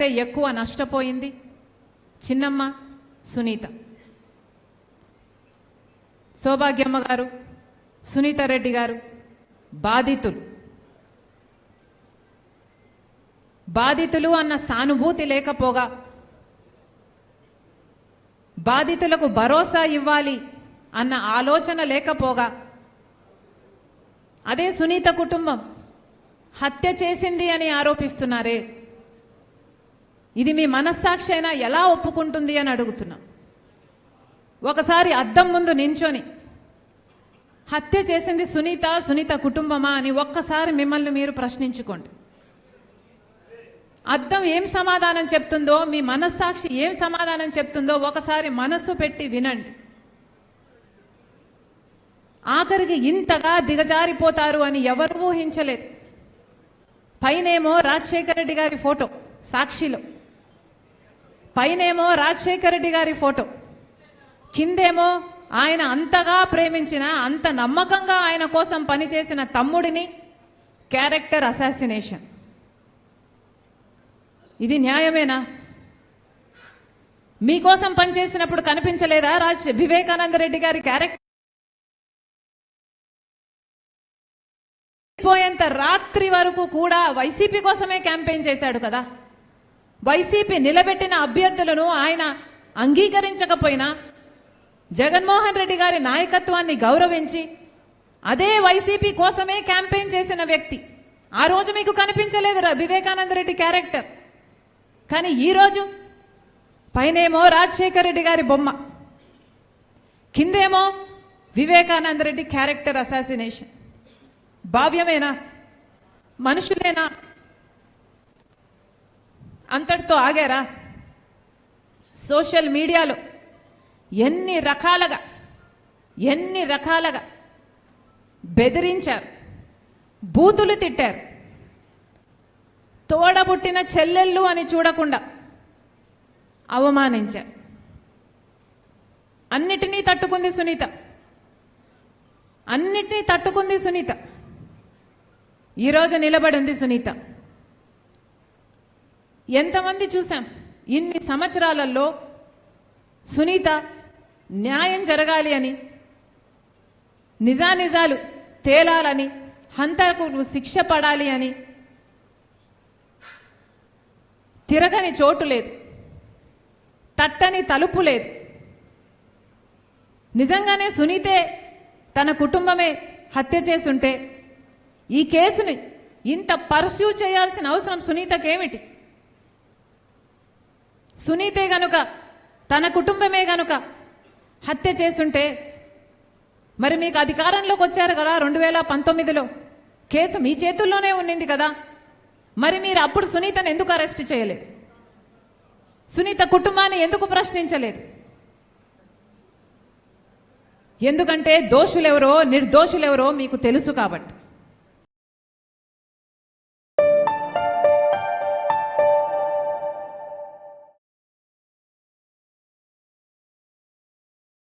కంటే ఎక్కువ నష్టపోయింది. చిన్నమ్మ సునీత. సౌభాగ్యమ్మ గారు సునీత రెడ్డి గారు బాధితులు. బాధితులు అన్న సానుభూతి లేకపోగా బాధితులకు భరోసా ఇవ్వాలి అన్న ఆలోచన లేకపోగా అదే సునీత కుటుంబం హత్య చేసింది అని ఆరోపిస్తున్నారే. ఇది మీ మనస్సాక్షి అయినా ఎలా ఒప్పుకుంటుంది అని అడుగుతున్నా. ఒకసారి అద్దం ముందు నించొని హత్య చేసింది సునీత సునీత కుటుంబమా అని ఒక్కసారి మిమ్మల్ని మీరు ప్రశ్నించుకోండి. అద్దం ఏం సమాధానం చెప్తుందో మీ మనస్సాక్షి ఏం సమాధానం చెప్తుందో ఒకసారి మనస్సు పెట్టి వినండి. ఆఖరికి ఇంతగా దిగజారిపోతారు అని ఎవరు ఊహించలేదు. పైనేమో రాజశేఖర రెడ్డి గారి ఫోటో సాక్షిలో. పైనేమో రాజశేఖర రెడ్డి గారి ఫోటో. కిందేమో ఆయన అంతగా ప్రేమించిన అంత నమ్మకంగా ఆయన కోసం పనిచేసిన తమ్ముడిని క్యారెక్టర్ అసాసినేషన్. ఇది న్యాయమేనా? మీకోసం పనిచేసినప్పుడు కనిపించలేదా రాజ్ వివేకానంద రెడ్డి గారి క్యారెక్టర్? పోయేంత రాత్రి వరకు కూడా వైసీపీ కోసమే క్యాంపెయిన్ చేశాడు కదా. వైసీపీ నిలబెట్టిన అభ్యర్థులను ఆయన అంగీకరించకపోయినా జగన్మోహన్ రెడ్డి గారి నాయకత్వాన్ని గౌరవించి అదే వైసీపీ కోసమే క్యాంపెయిన్ చేసిన వ్యక్తి. ఆ రోజు మీకు కనిపించలేదు రా వివేకానంద రెడ్డి క్యారెక్టర్. కానీ ఈరోజు పైనేమో రాజశేఖర రెడ్డి గారి బొమ్మ. కిందేమో వివేకానంద రెడ్డి క్యారెక్టర్ అసాసినేషన్. భావ్యమేనా? మనుషులేనా? అంతటితో ఆగారా? సోషల్ మీడియాలో ఎన్ని రకాలుగా ఎన్ని రకాలుగా బెదిరించారు బూతులు తిట్టారు. తోడబుట్టిన చెల్లెళ్ళు అని చూడకుండా అవమానించారు. అన్నిటినీ తట్టుకుంది సునీత. అన్నిటినీ తట్టుకుంది సునీత. ఈరోజు నిలబడి ఉంది సునీత. ఎంతమంది చూసాం ఇన్ని సంవత్సరాలలో సునీత న్యాయం జరగాలి అని నిజానిజాలు తేలాలని హంతకు శిక్ష పడాలి అని తిరగని చోటు లేదు. తట్టని తలుపు లేదు. నిజంగానే సునీతే తన కుటుంబమే హత్య చేసుంటే ఈ కేసుని ఇంత పర్స్యూ చేయాల్సిన అవసరం సునీతకేమిటి? సునీతే గనుక తన కుటుంబమే గనుక హత్య చేస్తుంటే మరి మీకు అధికారంలోకి వచ్చారు కదా రెండు వేల పంతొమ్మిదిలో. కేసు మీ చేతుల్లోనే ఉండింది కదా. మరి మీరు అప్పుడు సునీతను ఎందుకు అరెస్ట్ చేయలేదు? సునీత కుటుంబాన్ని ఎందుకు ప్రశ్నించలేదు? ఎందుకంటే దోషులెవరో నిర్దోషులెవరో మీకు తెలుసు కాబట్టి.